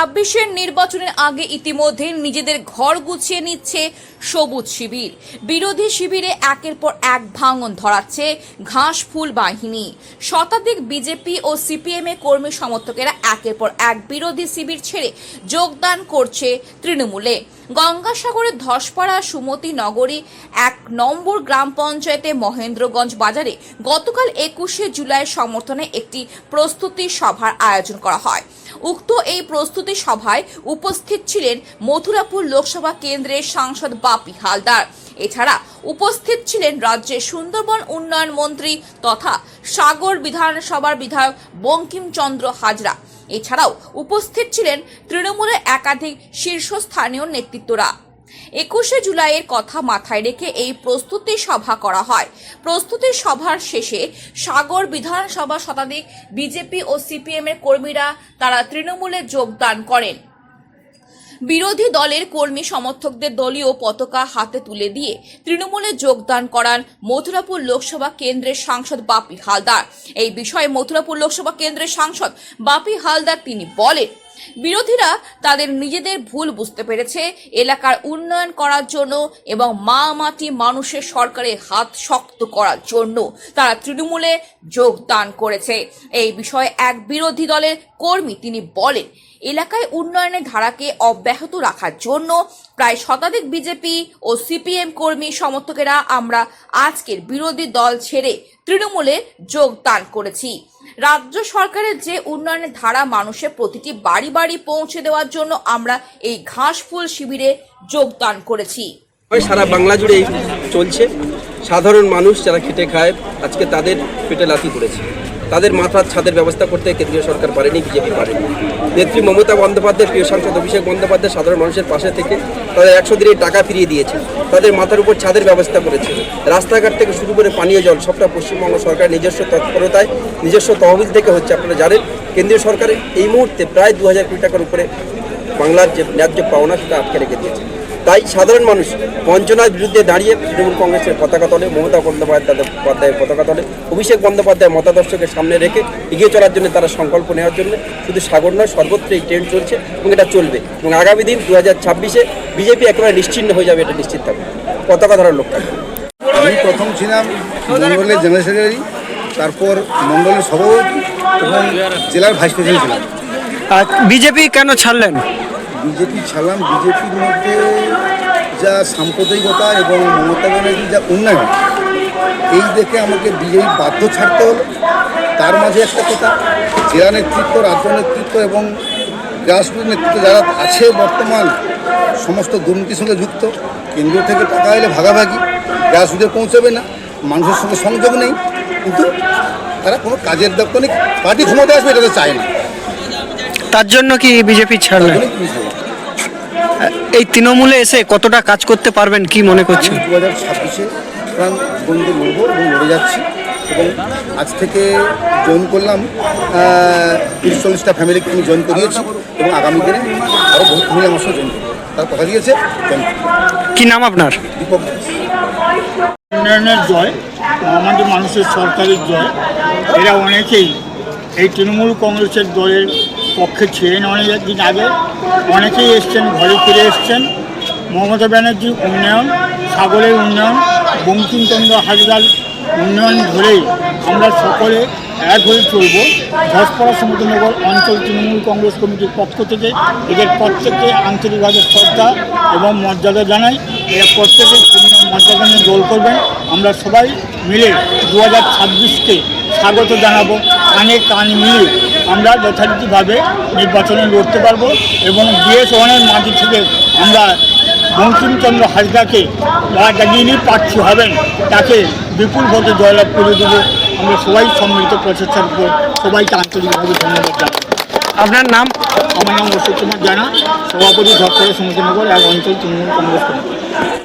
ছাব্বিশের নির্বাচনের আগে ইতিমধ্যে নিজেদের ঘর গুছিয়ে নিচ্ছে সবুজ শিবির। বিরোধী শিবিরে একের পর এক ভাঙন ধরাচ্ছে ঘাস ফুল বাহিনী। শতাধিক বিজেপি ও সিপিএম এ কর্মী সমর্থকেরা একের পর এক বিরোধী শিবির ছেড়ে যোগদান করছে তৃণমূলে। গঙ্গাসাগরের ধসপাড়া সুমতি নগরী এক নম্বর গ্রাম পঞ্চায়েতে মহেন্দ্রগঞ্জ বাজারে গতকাল একুশে জুলাই সমর্থনে একটি প্রস্তুতি সভার আয়োজন করা হয়। উক্ত এই প্রস্তুতি সভায় উপস্থিত ছিলেন মথুরাপুর লোকসভা কেন্দ্রের সাংসদ বাপি হালদার। এছাড়া উপস্থিত ছিলেন রাজ্যের সুন্দরবন উন্নয়ন মন্ত্রী তথা সাগর বিধানসভার বিধায়ক বঙ্কিমচন্দ্র হাজরা। এছাড়াও উপস্থিত ছিলেন তৃণমূলের একাধিক শীর্ষস্থানীয় নেতৃত্বরা। একুশে জুলাইয়ের কথা মাথায় রেখে এই প্রস্তুতি সভা করা হয়। প্রস্তুতি সভার শেষে সাগর বিধানসভা শতাধিক বিজেপি ও সিপিএম এর কর্মীরা তারা তৃণমূলে যোগদান করেন। বিরোধী দলের কর্মী সমর্থকদের দলীয় পতাকা হাতে তুলে দিয়ে তৃণমূলে যোগদান করান মথুরাপুর লোকসভা কেন্দ্রের সাংসদ বাপি হালদার। এই বিষয়ে মথুরাপুর লোকসভা কেন্দ্রের সাংসদ বাপি হালদার তিনি বলেন, বিরোধীরা তাদের নিজেদের ভুল বুঝতে পেরেছে, এলাকার উন্নয়ন করার জন্য এবং মা মাটি মানুষের সরকারের হাত শক্ত করার জন্য তারা তৃণমূলে যোগদান করেছে। এই বিষয়ে এক বিরোধী দলের কর্মী তিনি বলেন এলাকায় উন্নয়নের ধারাকে অব্যাহত রাখার জন্য প্রায় শতাধিক বিজেপি ও সিপিএম কর্মী সমর্থকেরা আমরা আজকের বিরোধী দল ছেড়ে তৃণমূলে যোগদান করেছি। রাজ্য সরকারের যে উন্নয়নের ধারা মানুষের প্রতিটি বাড়ি বাড়ি পৌঁছে দেওয়ার জন্য আমরা এই ঘাসফুল শিবিরে যোগদান করেছি। সারা বাংলা জুড়ে চলছে। সাধারণ মানুষ যারা খেটে খায়, আজকে তাদের পেটে লাথি পড়েছে। তাদের মাথার ছাদের ব্যবস্থা করতে কেন্দ্রীয় সরকার পারেনি, বিজেপি পারেনি। নেত্রী মমতা বন্দ্যোপাধ্যায়, প্রিয় সাংসদ অভিষেক বন্দ্যোপাধ্যায় সাধারণ মানুষের পাশে থেকে তাদের একশো দিনের টাকা ফিরিয়ে দিয়েছে। তাদের মাথার উপর ছাদের ব্যবস্থা করেছে। রাস্তাঘাট থেকে শুরু করে পানীয় জল, সবটা পশ্চিমবঙ্গ সরকার নিজস্ব তৎপরতায়, নিজস্ব তহবিল থেকে হচ্ছে আপনারা জানেন। কেন্দ্রীয় সরকারের এই মুহূর্তে প্রায় দু হাজার কোটি টাকার উপরে বাংলার যে ন্যায্য পাওনা সেটা আটকে রেখে দিয়েছে। তাই সাধারণ মানুষ বঞ্চনার বিরুদ্ধে দাঁড়িয়ে তৃণমূল কংগ্রেসের পতাকা তলে মমতা বন্দ্যোপাধ্যায়ের পতাকা তলে অভিষেক বন্দ্যোপাধ্যায় মতাদর্শকে সামনে রেখে এগিয়ে চলার জন্য তারা সংকল্প নেওয়ার জন্য শুধু সাগর নয় সর্বত্র এই ট্রেন্ড চলছে এবং এটা চলবে এবং আগামী দিন দু হাজার ছাব্বিশে বিজেপি একেবারে নিশ্চিন্ন হয়ে যাবে এটা নিশ্চিত থাকবে। পতাকা ধরার লোক থাকবে। আমি প্রথম ছিলাম মন্ডলের জেনারেল সেক্রেটারি তারপর মন্ডলের সভাপতি এবং জেলার ভাইস প্রেসিডেন্ট ছিলাম। আর বিজেপি কেন ছাড়লেন? বিজেপি ছাড়লাম বিজেপির মধ্যে যা সাম্প্রদায়িকতা এবং মমতা ব্যানার্জির যা উন্নয়ন, এই দেখে আমাকে বিজেপি বাধ্য ছাড়তে হলো। তার মাঝে একটা কথা, জেলা নেতৃত্ব, রাজ্য নেতৃত্ব এবং গ্রাসরুট নেতৃত্ব যারা আছে বর্তমান, সমস্ত দুর্নীতির সঙ্গে যুক্ত, কেন্দ্র থেকে টাকা এলে ভাগাভাগি গ্রাসরুটে পৌঁছাবে না, মানুষের সঙ্গে সংযোগ নেই, কিন্তু তারা কোনো কাজের দপ্তর নেই, পার্টি ক্ষমতা আসবে এটা চায় না। তার জন্য কি বিজেপি ছাড়লেন এই তৃণমূলে এসে কতটা কাজ করতে পারবেন কি মনে করছেন? দু হাজার ছাব্বিশে প্রাণ বন্ধু লড়বো এবং লড়ে যাচ্ছি এবং আজ থেকে জয়েন করলাম তিরিশ চল্লিশটা ফ্যামিলিকে আমি জয়েন করিয়েছি এবং আগামী দিনে আরও বহু ফ্যামিলি আমার সঙ্গে জয়েন করবে। তার কথা দিয়েছে কি নাম আপনার? দীপক উন্নয়নের জয় আমাদের মানুষের সরকারের জয় এরা অনেকেই এই তৃণমূল কংগ্রেসের দলের পক্ষে ছিলেন অনেক দিন আগে। অনেকেই এসছেন, ঘরে ফিরে এসছেন। মমতা ব্যানার্জির উন্নয়ন, সাগরের উন্নয়ন, বঙ্কিমচন্দ্র হাজরার উন্নয়ন ধরেই আমরা সকলে এক হয়ে চলব। ঘসপাড়া সমুদ্রনগর অঞ্চল তৃণমূল কংগ্রেস কমিটির পক্ষ থেকে এদের প্রত্যেককে আন্তরিকভাবে শ্রদ্ধা এবং মর্যাদা জানাই। এরা প্রত্যেকে মর্যাদা নিয়ে দোল করবেন। আমরা সবাই মিলে দু হাজার ছাব্বিশকে স্বাগত জানাব। কানে কান মিলিয়ে আমরা যথারীতিভাবে নির্বাচনে লড়তে পারব এবং বিএস ওয়ানের মাঝে থেকে আমরা বঙ্কিমচন্দ্র হাজদাকে যারা যিনি প্রার্থী হবেন। তাকে বিপুল ভোটে জয়লাভ করে দেবো। আমরা সবাই সম্মিলিত প্রচেষ্টার উপর সবাইকে আন্তরিকভাবে ধন্যবাদ জানাই আপনার নাম? আমার নাম অশোক কুমার জানা সভাপতি ধর্ষণ সমুদ্রনগর এক অঞ্চল তৃণমূল কংগ্রেস কমিটি।